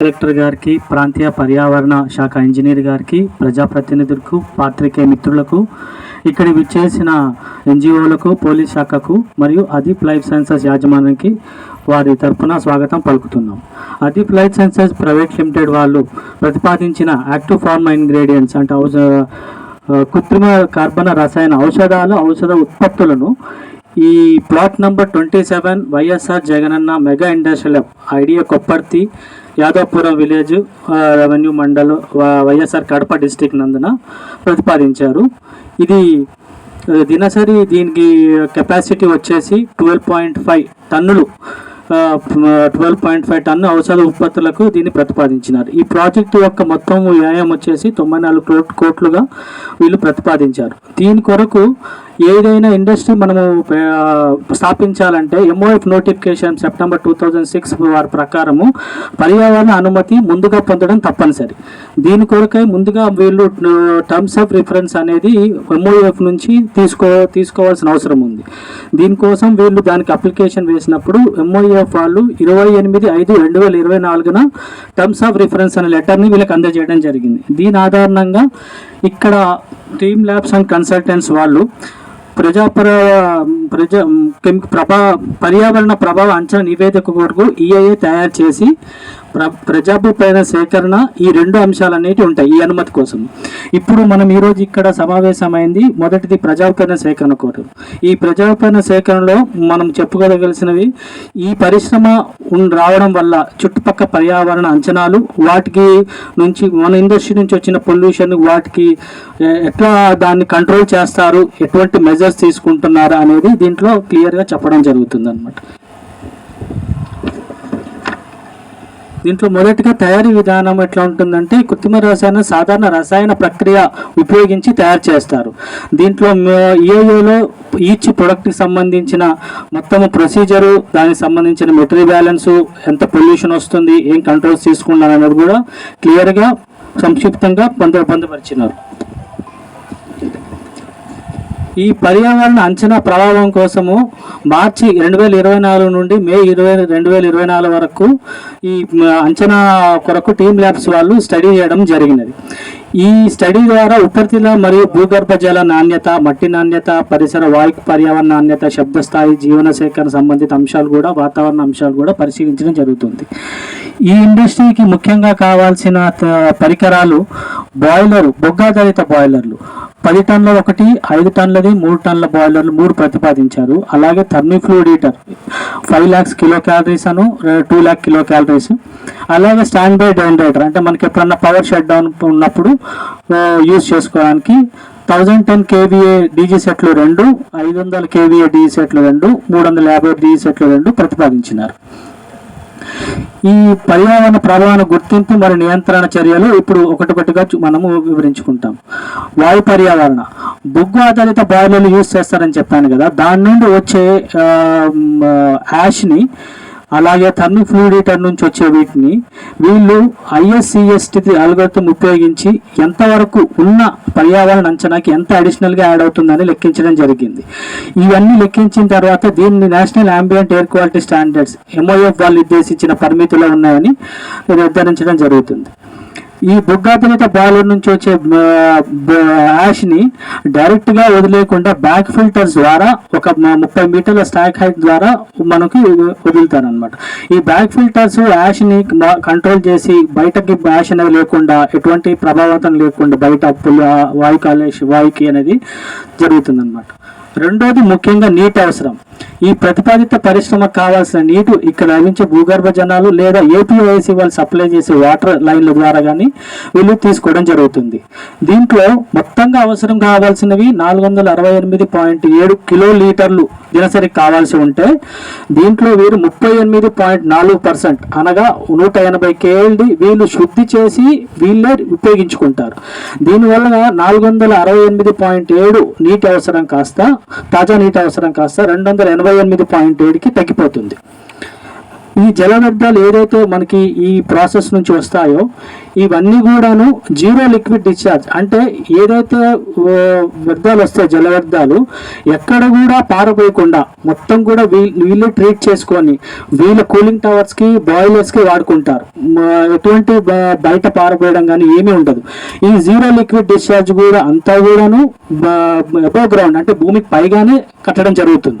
Director గారికి ప్రాంతీయ పర్యావరణ శాఖ ఇంజనీర్ గారికి ప్రజాప్రతినిధులకు పాత్రికేయ మిత్రులకు ఇక్కడ విచ్చేసిన ఎన్జిఓలకు పోలీస్ శాఖకు మరియు అదీప్ లైఫ్ సైన్సెస్ యాజమాన్యానికి వారి తరఫున స్వాగతం పలుకుతున్నాం. Adeep life sciences private limited వాళ్ళు ప్రతిపాదించిన యాక్టివ్ ఫార్మా ఇంగ్రీడియంట్స్ అంటే ఔష కృత్రిమ కార్బన రసాయన ఔషధాలు ఔషధ ఉత్పత్తులను ఈ plot number twenty seven YSR Jagananna mega industrial idea Kopparthi Yadavapuram village revenue mandal వ- వైఎస్ఆర్ కడప డిస్టిక్ నందున ప్రతిపాదించారు. ఇది దినసరి దీనికి కెపాసిటీ వచ్చేసి ట్వెల్వ్ పాయింట్ ఫైవ్ టన్నులు ట్వెల్వ్ పాయింట్ ఫైవ్ టన్ను ఔషధ ఉత్పత్తులకు దీన్ని ప్రతిపాదించినారు. ఈ ప్రాజెక్టు యొక్క మొత్తం వ్యయం వచ్చేసి తొంభై నాలుగు కోట్- కోట్లుగా వీళ్ళు ప్రతిపాదించారు. దీని కొరకు ఏదైనా ఇండస్ట్రీ మనము స్థాపించాలంటే MOF notification September two thousand six వారి ప్రకారము పర్యావరణ అనుమతి ముందుగా పొందడం తప్పనిసరి. దీని కొరకై ముందుగా వీళ్ళు టర్మ్స్ ఆఫ్ రిఫరెన్స్ అనేది ఎంఓఎఫ్ నుంచి తీసుకో తీసుకోవాల్సిన అవసరం ఉంది. దీనికోసం వీళ్ళు దానికి అప్లికేషన్ వేసినప్పుడు ఎంఓఎఫ్ వాళ్ళు ఇరవై ఎనిమిది ఐదు రెండు వేల ఇరవై నాలుగున టర్మ్స్ ఆఫ్ రిఫరెన్స్ అనే లెటర్ని వీళ్ళకి అందజేయడం జరిగింది. దీని ఆధారంగా ఇక్కడ టీమ్ ల్యాబ్స్ అండ్ కన్సల్టెంట్స్ వాళ్ళు ప్రజాపర ప్రజా కెమ్- ప్రభా పర్యావరణ ప్రభావ అంచనా నివేదిక కొరకు ఈఐఏ తయారు చేసి ప్రజాభిప్రాయ సేకరణ ఈ రెండు అంశాలు అనేవి ఉంటాయి ఈ అనుమతి కోసం. ఇప్పుడు మనం ఈరోజు ఇక్కడ సమావేశమైంది మొదటిది ప్రజాభిప్రాయ సేకరణ కోరు. ఈ ప్రజాభిప్రాయ సేకరణలో మనం చెప్పుకోదగలిసినవి ఈ పరిశ్రమ రావడం వల్ల చుట్టుపక్కల పర్యావరణ అంచనాలు వాటికి నుంచి మన ఇండస్ట్రీ నుంచి వచ్చిన పొల్యూషన్ వాటికి ఎట్లా దాన్ని కంట్రోల్ చేస్తారు ఎటువంటి మెజర్స్ తీసుకుంటున్నారు అనేది దీంట్లో క్లియర్గా చెప్పడం జరుగుతుంది అనమాట దీంట్లో మొదటిగా తయారీ విధానం ఎట్లా ఉంటుందంటే కృత్రిమ రసాయన సాధారణ రసాయన ప్రక్రియ ఉపయోగించి తయారు చేస్తారు. దీంట్లో ఏఏలో ఈచ్ ప్రొడక్ట్కి సంబంధించిన మొత్తం ప్రొసీజరు దానికి సంబంధించిన మెటీరియల్ బ్యాలెన్స్ ఎంత పొల్యూషన్ వస్తుంది ఏం కంట్రోల్స్ తీసుకున్నారు అనేది కూడా క్లియర్గా సంక్షిప్తంగా పొంద పొందపరిచినారు ఈ పర్యావరణ అంచనా ప్రభావం కోసము మార్చి రెండు వేల ఇరవై నాలుగు నుండి మే ఇరవై రెండు వేల ఇరవై నాలుగు వరకు ఈ అంచనా కొరకు టీమ్ ల్యాబ్స్ వాళ్ళు స్టడీ చేయడం జరిగినది. ఈ స్టడీ ద్వారా ఉపరితల మరియు భూగర్భ జల నాణ్యత మట్టి నాణ్యత పరిసర వాయు పర్యావరణ నాణ్యత శబ్దస్థాయి జీవన సేకరణ సంబంధిత అంశాలు కూడా వాతావరణ అంశాలు కూడా పరిశీలించడం జరుగుతుంది. ఈ ఇండస్ట్రీకి ముఖ్యంగా కావాల్సిన త- పరికరాలు బాయిలర్ బొగ్గాధారిత బాయిలర్లు. పది టన్నుల ఒకటి ఐదు టన్నులది మూడు టన్నుల బాయిలర్లు మూడు ప్రతిపాదించారు. అలాగే thermic fluid heater five lakhs kilo calories అను టూ ల్యాక్ కిలో క్యాలరీస్. అలాగే స్టాండ్ బై జనరేటర్ అంటే మనకి ఎప్పుడన్నా పవర్ షట్ డౌన్ ఉన్నప్పుడు యూజ్ చేసుకోవడానికి థౌజండ్ టెన్ కేవీఏ డీజీ సెట్లు రెండు ఐదు వందల కేవీఏ డీజీ సెట్లు రెండు మూడు వందల యాభై డీజీ సెట్లు రెండు ప్రతిపాదించినారు. ఈ పర్యావరణ ప్రభావాన్ని గుర్తింపు మరి నియంత్రణ చర్యలు ఇప్పుడు ఒకటొకటిగా మనము వివరించుకుంటాం. వాయు పర్యావరణ. బొగ్గు ఆధారిత బాయిలర్లు యూజ్ చేస్తారని చెప్పాను కదా. దాని నుండి వచ్చే యాష్ని అలాగే టర్న్ ఫ్లూయిడేటర్ నుంచి వచ్చే వీటిని వీళ్ళు ఐఎస్సిఎస్టి అల్గోరిథం ఉపయోగించి ఎంతవరకు ఉన్న పర్యావరణ అంచనాకి ఎంత అడిషనల్గా యాడ్ అవుతుందని లెక్కించడం జరిగింది. ఇవన్నీ లెక్కించిన తర్వాత దీన్ని national ambient air quality standards MOF వాళ్ళు నిర్దేశించిన పరిమితిలో ఉన్నాయని నిర్ధారించడం జరుగుతుంది. ఈ బొగ్గాపినత బాయిలర్ నుంచి వచ్చే యాష్ని డైరెక్ట్గా వదిలేకుండా బ్యాక్ ఫిల్టర్స్ ద్వారా ఒక ముప్పై మీటర్ల స్టాక్ హైట్ ద్వారా మనకి వదులుతారనమాట ఈ బ్యాక్ ఫిల్టర్స్ యాష్ని కంట్రోల్ చేసి బయటకి యాష్ అనేది లేకుండా ఎటువంటి ప్రభావితం లేకుండా బయట పుల్- వాయు కాలేష్ వాయుకి అనేది జరుగుతుంది రెండోది ముఖ్యంగా నీటి అవసరం. ఈ ప్రతిపాదిత పరిశ్రమకు కావాల్సిన నీరు ఇక్కడ లభించే భూగర్భ జనాలు లేదా ఏపీఐసి వాళ్ళు సప్లై చేసే వాటర్ లైన్ల ద్వారా కానీ వీళ్ళు తీసుకోవడం జరుగుతుంది. దీంట్లో మొత్తంగా అవసరం కావాల్సినవి నాలుగు వందల అరవై ఎనిమిది పాయింట్ ఏడు కిలో లీటర్లు దినసరి కావాల్సి ఉంటే దీంట్లో వీరు ముప్పై ఎనిమిది పాయింట్ నాలుగు పర్సెంట్ అనగా నూట ఎనభై కేఎల్డి వీళ్ళు శుద్ధి చేసి వీళ్ళే ఉపయోగించుకుంటారు. దీనివల్ల నాలుగు వందల అరవై ఎనిమిది పాయింట్ ఏడు నీటి అవసరం కాస్త తాజా నీటి అవసరం కాస్త రెండు వందల ఎనభై ఎనిమిది పాయింట్ ఏడుకి తగ్గిపోతుంది. ఈ జల వ్యర్థాలు ఏదైతే మనకి ఈ ప్రాసెస్ నుంచి వస్తాయో ఇవన్నీ కూడాను జీరో లిక్విడ్ డిశ్చార్జ్. అంటే ఏదైతే వ్యర్థాలు వస్తాయో జల వ్యర్థాలు ఎక్కడ కూడా పారపోయకుండా మొత్తం కూడా వీళ్ళు వీళ్ళే ట్రీట్ చేసుకొని వీళ్ళ కూలింగ్ టవర్స్కి బాయిలర్స్కి వాడుకుంటారు. ఎటువంటి బ- బయట పారపోయడం కానీ ఏమీ ఉండదు. ఈ జీరో లిక్విడ్ డిశ్చార్జ్ కూడా అంతా కూడాను అబౌవ్ గ్రౌండ్ అంటే భూమికి పైగానే కట్టడం జరుగుతుంది.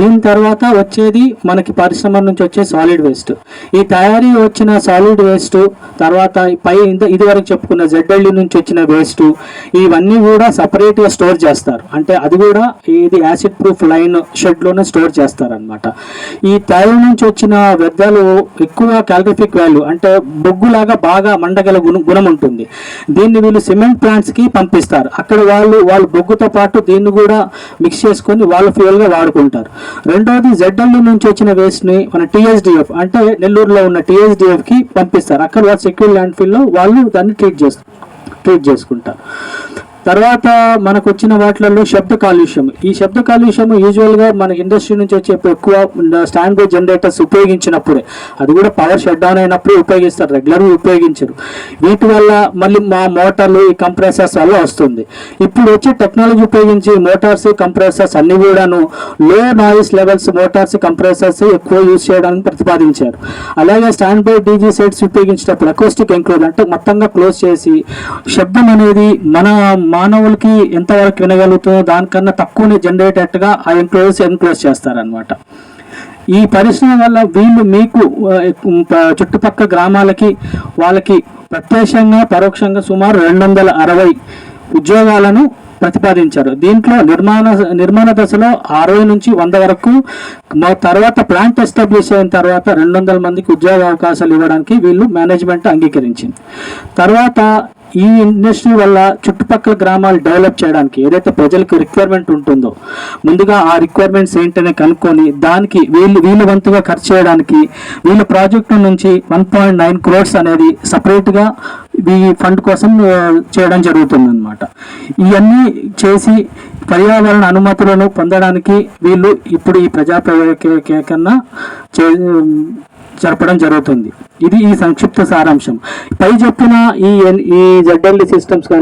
దీని తర్వాత వచ్చేది మనకి పరిశ్రమ నుంచి వచ్చే సాలిడ్ వేస్ట్ ఈ తయారీ వచ్చిన సాలిడ్ వేస్ట్ తర్వాత పై ఇదివరకు చెప్పుకున్న జెడ్ఎల్డి నుంచి వచ్చిన వేస్ట్ ఇవన్నీ కూడా సపరేట్గా స్టోర్ చేస్తారు. అంటే అది కూడా ఇది యాసిడ్ ప్రూఫ్ లైన్ షెడ్లోనే స్టోర్ చేస్తారు అనమాట ఈ తయారీ నుంచి వచ్చిన వ్యర్థాలు ఎక్కువ క్యాలరిఫిక్ వాల్యూ అంటే బొగ్గులాగా బాగా మండగల గుణ గుణం ఉంటుంది. దీన్ని వీళ్ళు సిమెంట్ ప్లాంట్స్కి పంపిస్తారు. అక్కడ వాళ్ళు వాళ్ళు బొగ్గుతో పాటు దీన్ని కూడా మిక్స్ చేసుకొని వాళ్ళు ఫ్యూయల్గా వాడుకుంటారు. రెండవది జెడ్ఎల్ఈ నుంచి వచ్చిన వేస్ట్ని మన టీఎస్డిఎఫ్ అంటే నెల్లూరులో ఉన్న TSDF కి పంపిస్తారు. అక్కడ వాళ్ళు సెక్యూర్ ల్యాండ్లో వాళ్ళు దాన్ని ట్రీట్ చేస్తారు. ట్రీట్ చేసుకుంటారు. తర్వాత మనకు వచ్చిన వాటిలలో శబ్ద కాలుష్యం. ఈ శబ్ద కాలుష్యం యూజువల్గా మన ఇండస్ట్రీ నుంచి వచ్చే ఎక్కువ స్టాండ్ బై జనరేటర్స్ ఉపయోగించినప్పుడే అది కూడా పవర్ షట్ డౌన్ అయినప్పుడు ఉపయోగిస్తారు రెగ్యులర్గా ఉపయోగించరు. వీటి వల్ల మళ్ళీ మా మోటార్లు ఈ కంప్రెసర్స్ వల్ల వస్తుంది. ఇప్పుడు వచ్చే టెక్నాలజీ ఉపయోగించి మోటార్స్ కంప్రెసర్స్ అన్ని కూడాను low noise levels motors compressors ఎక్కువ యూజ్ చేయడానికి ప్రతిపాదించారు. అలాగే స్టాండ్ బై డీజీ సెట్స్ ఉపయోగించినప్పుడు అకోస్టిక్ ఎంక్లోజ్ అంటే మొత్తంగా క్లోజ్ చేసి శబ్దం అనేది మన మానవులకి ఎంతవరకు వినగలుగుతుందో దానికన్నా తక్కువనే జనరేట్ అయ్యేట్టుగా ఆ ఎంక్లోజ్ ఎన్క్లోజ్ చేస్తారనమాట ఈ పరిశ్రమ వల్ల వీళ్ళు మీకు చుట్టుపక్కల గ్రామాలకి వాళ్ళకి ప్రత్యక్షంగా పరోక్షంగా సుమారు రెండు వందల అరవై ఉద్యోగాలను ప్రతిపాదించారు. దీంట్లో నిర్మాణ నిర్మాణ దశలో అరవై నుంచి వంద వరకు తర్వాత ప్లాంట్ ఎస్టాబ్లిష్ అయిన తర్వాత రెండు వందల మందికి ఉద్యోగ అవకాశాలు ఇవ్వడానికి వీళ్ళు మేనేజ్మెంట్ అంగీకరించింది. తర్వాత ఈ ఇండస్ట్రీ వల్ల చుట్టుపక్కల గ్రామాలు డెవలప్ చేయడానికి ఏదైతే ప్రజలకు రిక్వైర్మెంట్ ఉంటుందో ముందుగా ఆ రిక్వైర్మెంట్స్ ఏంటనే కనుక్కొని దానికి వీళ్ళు వీళ్ళ వంతుగా ఖర్చు చేయడానికి వీళ్ళ ప్రాజెక్టు నుంచి వన్ పాయింట్ నైన్ క్రోర్స్ అనేది సపరేట్గా ఈ ఫండ్ కోసం చేయడం జరుగుతుంది అనమాట ఇవన్నీ చేసి పర్యావరణ అనుమతులను పొందడానికి వీళ్ళు ఇప్పుడు ఈ ప్రజా ప్రయోగ కన్నా చే జరపడం జరుగుతుంది. ఇది ఈ సంక్షిప్త సారాంశం. పై చెప్పిన ఈ ఈ జడ్ఎల్డి సిస్టమ్స్ కానీ